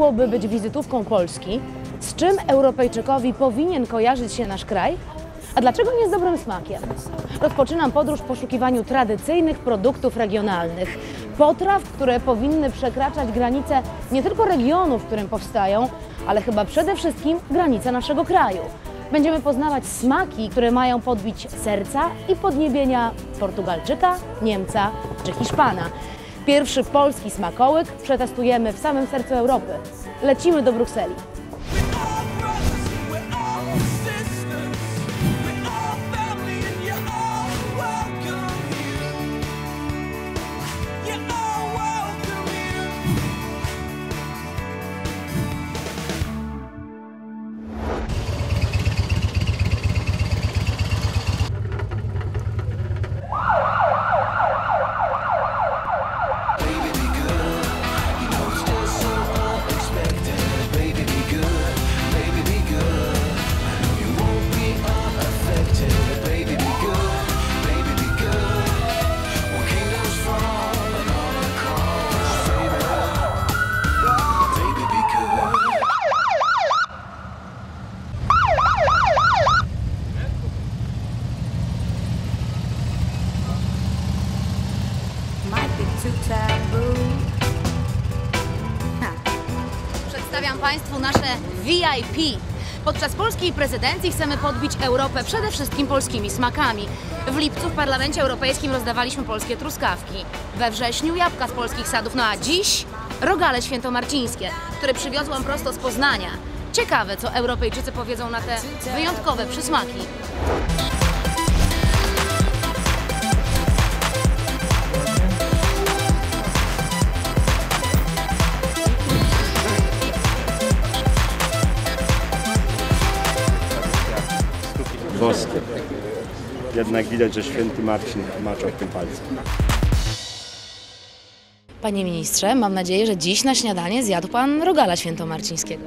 mogłoby być wizytówką Polski? Z czym Europejczykowi powinien kojarzyć się nasz kraj? A dlaczego nie z dobrym smakiem? Rozpoczynam podróż w poszukiwaniu tradycyjnych produktów regionalnych. Potraw, które powinny przekraczać granice nie tylko regionu, w którym powstają, ale chyba przede wszystkim granice naszego kraju. Będziemy poznawać smaki, które mają podbić serca i podniebienia Portugalczyka, Niemca czy Hiszpana. Pierwszy polski smakołyk przetestujemy w samym sercu Europy. Lecimy do Brukseli. Nasze VIP. Podczas polskiej prezydencji chcemy podbić Europę przede wszystkim polskimi smakami. W lipcu w Parlamencie Europejskim rozdawaliśmy polskie truskawki. We wrześniu jabłka z polskich sadów, no a dziś rogale świętomarcińskie, które przywiozłam prosto z Poznania. Ciekawe, co Europejczycy powiedzą na te wyjątkowe przysmaki. Boskie. Jednak widać, że święty Marcin maczał w tym palcem. Panie ministrze, mam nadzieję, że dziś na śniadanie zjadł Pan rogala świętomarcińskiego.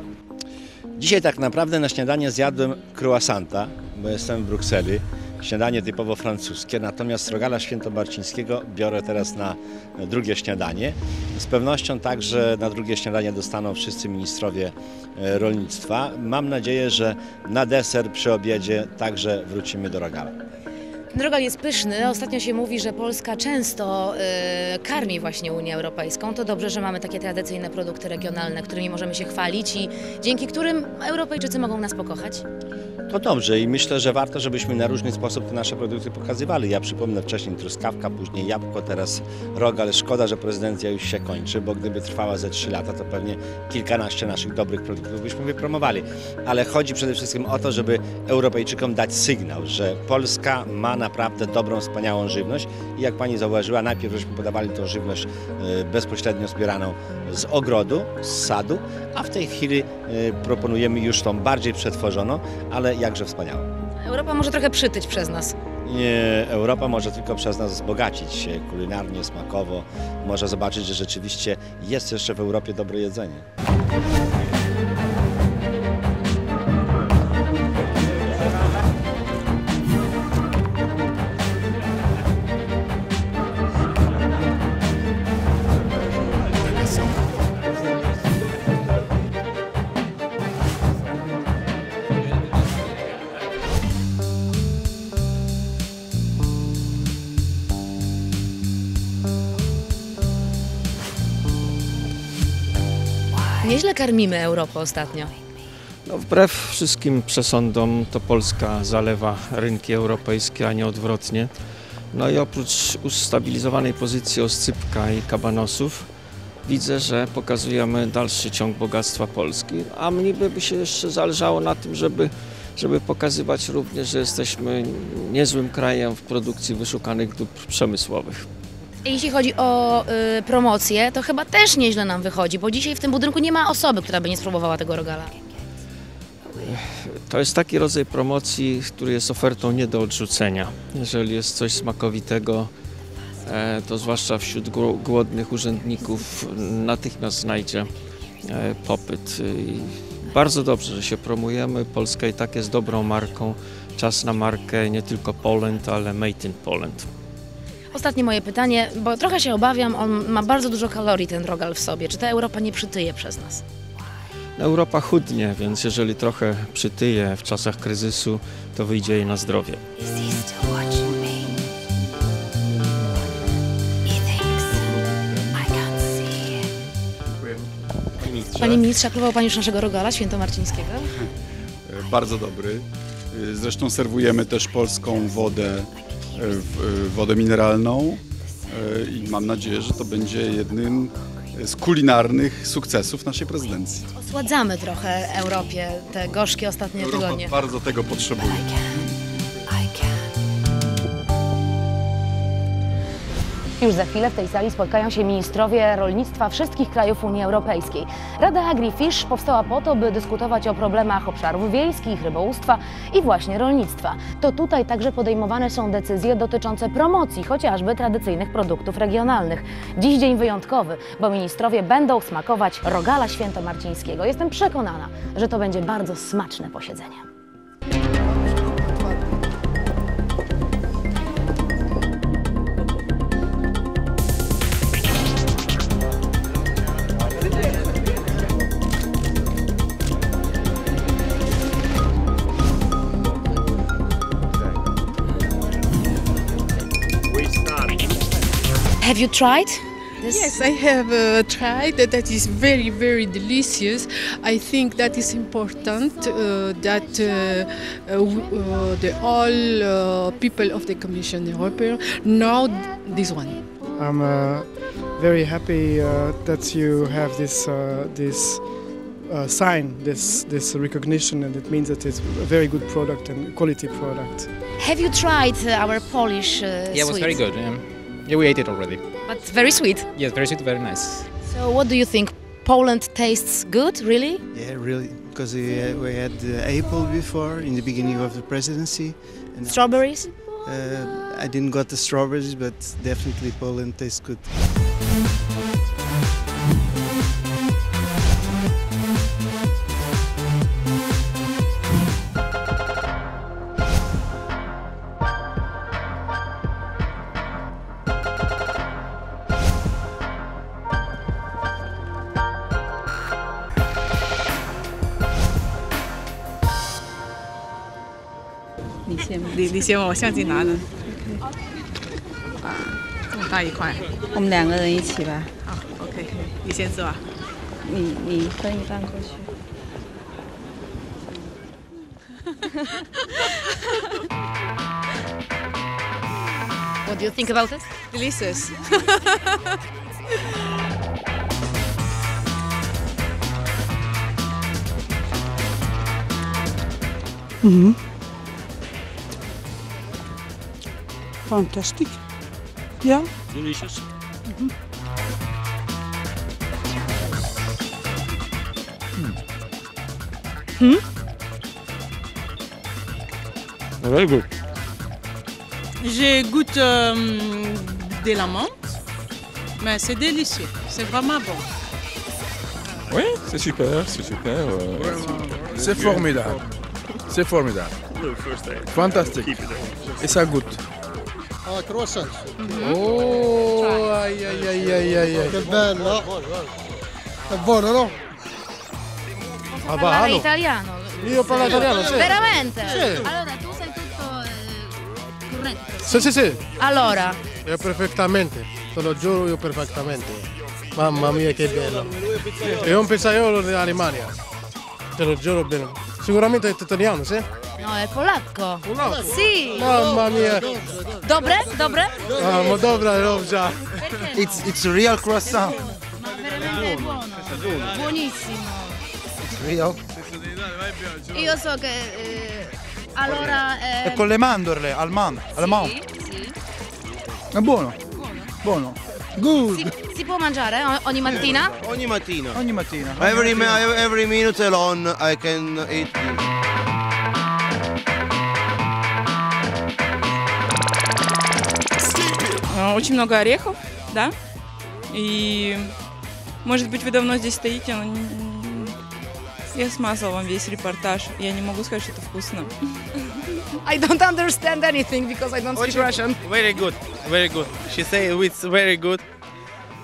Dzisiaj tak naprawdę na śniadanie zjadłem croissanta, bo jestem w Brukseli. Śniadanie typowo francuskie, natomiast rogala świętomarcińskiego biorę teraz na drugie śniadanie. Z pewnością także na drugie śniadanie dostaną wszyscy ministrowie e, rolnictwa. Mam nadzieję, że na deser przy obiedzie także wrócimy do rogala. Ten rogal jest pyszny. Ostatnio się mówi, że Polska często y, karmi właśnie Unię Europejską. To dobrze, że mamy takie tradycyjne produkty regionalne, którymi możemy się chwalić i dzięki którym Europejczycy mogą nas pokochać. To dobrze i myślę, że warto, żebyśmy na różny sposób te nasze produkty pokazywali. Ja przypomnę wcześniej truskawka, później jabłko, teraz rogal. Szkoda, że prezydencja już się kończy, bo gdyby trwała ze 3 lata, to pewnie kilkanaście naszych dobrych produktów byśmy wypromowali. Ale chodzi przede wszystkim o to, żeby Europejczykom dać sygnał, że Polska ma naprawdę dobrą, wspaniałą żywność i jak pani zauważyła, najpierw żeśmy podawali tą żywność e, bezpośrednio zbieraną z ogrodu, z sadu, a w tej chwili e, proponujemy już tą bardziej przetworzoną, ale jakże wspaniałą. Europa może trochę przytyć przez nas. Nie, Europa może tylko przez nas wzbogacić się kulinarnie, smakowo. Może zobaczyć, że rzeczywiście jest jeszcze w Europie dobre jedzenie. Nieźle karmimy Europę ostatnio. No, wbrew wszystkim przesądom to Polska zalewa rynki europejskie, a nie odwrotnie. No i oprócz ustabilizowanej pozycji oscypka i kabanosów widzę, że pokazujemy dalszy ciąg bogactwa Polski, a mnie by się jeszcze zależało na tym, żeby, żeby pokazywać również, że jesteśmy niezłym krajem w produkcji wyszukanych dóbr przemysłowych. Jeśli chodzi o y, promocję, to chyba też nieźle nam wychodzi, bo dzisiaj w tym budynku nie ma osoby, która by nie spróbowała tego rogala. To jest taki rodzaj promocji, który jest ofertą nie do odrzucenia. Jeżeli jest coś smakowitego, e, to zwłaszcza wśród gło- głodnych urzędników natychmiast znajdzie e, popyt. I bardzo dobrze, że się promujemy. Polska i tak jest dobrą marką. Czas na markę nie tylko Poland, ale Made in Poland. Ostatnie moje pytanie, bo trochę się obawiam, on ma bardzo dużo kalorii ten rogal w sobie. Czy ta Europa nie przytyje przez nas? Europa chudnie, więc jeżeli trochę przytyje w czasach kryzysu, to wyjdzie jej na zdrowie. Panie ministrze, a próbował Pan już naszego rogala świętomarcińskiego? bardzo dobry. Zresztą serwujemy też polską wodę, wodę mineralną e, i mam nadzieję, że to będzie jednym z kulinarnych sukcesów naszej prezydencji. Osładzamy trochę Europie te gorzkie ostatnie Europa tygodnie. bardzo tego potrzebuje. Już za chwilę w tej sali spotkają się ministrowie rolnictwa wszystkich krajów Unii Europejskiej. Rada AgriFish powstała po to, by dyskutować o problemach obszarów wiejskich, rybołówstwa i właśnie rolnictwa. To tutaj także podejmowane są decyzje dotyczące promocji chociażby tradycyjnych produktów regionalnych. Dziś dzień wyjątkowy, bo ministrowie będą smakować rogala świętomarcińskiego. Jestem przekonana, że to będzie bardzo smaczne posiedzenie. Have you tried? This? Yes, I have uh, tried. That that is very, very delicious. I think that is important uh, that uh, uh, uh, the all uh, people of the Commission European know this one. I'm uh, very happy uh, that you have this uh, this uh, sign, this this recognition, and it means that it's a very good product and quality product. Have you tried uh, our Polish uh, Yeah, it was very good. Um, yeah, we ate it already. But very sweet. Yes, very sweet, very nice. So what do you think? Poland tastes good, really? Yeah, really, because we had, we had uh, apple before in the beginning of the presidency. And Strawberries? uh, I didn't got the strawberries, but definitely Poland tastes good. 你先把我相机拿着啊这么大一块。我们两个人一起吧。好 ok 你先坐啊你你分一半过去。哈哈哈哈哈哈 what do you think about this delicious. 嗯 Fantastic. Yeah. Delicious. Very good. Je goûte euh, de la menthe, mais c'est délicieux. C'est vraiment bon. Oui, c'est super, c'est super. euh, C'est formidable. C'est formidable. Fantastique. Et ça goûte. Ah, croissant. Oh, aïe, aïe, aïe, aïe, aïe, aïe. Che bello. È buono, no? Ah, Parlare italiano. Io parlo italiano, sì. Veramente? Sì. Allora tu sei tutto eh, corretto. Sì, sì, sì. Allora, Io perfettamente. Te lo giuro io perfettamente. Mamma mia che bello. È un pizzaiolo dell'Alemania. Te lo giuro bene. Sicuramente è italiano, sì? No, è polacco. Sì. Mamma mia. Dobre? Dobre? Ah, ma dobra roba. It's it's a real croissant. Ma veramente buono. Buonissimo. Real. Io so che eh, allora eh, le mandorle, almond, sì, sì. È buono. Buono. Good. Si, si può mangiare eh, ogni mattina? Ogni mattina. Ogni mattina. Every, every minute alone I can eat. Очень много орехов, да. И, может быть, вы давно здесь стоите, но я смазала вам весь репортаж. Я не могу сказать, что это вкусно. I don't understand anything because I don't speak Russian. Very good, very good. She say it's very good,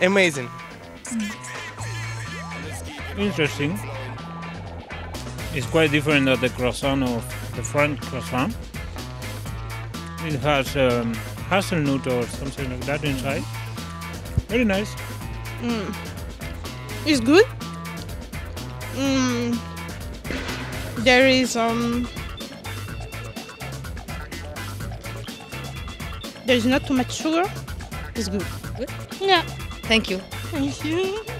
amazing. Interesting. It's quite different than the croissant of the French croissant. It has um, hazelnut or something like that inside. Very nice. Mm. It's good. Mm. There is um. There's not too much sugar. It's good. Good? Yeah. Thank you. Thank you.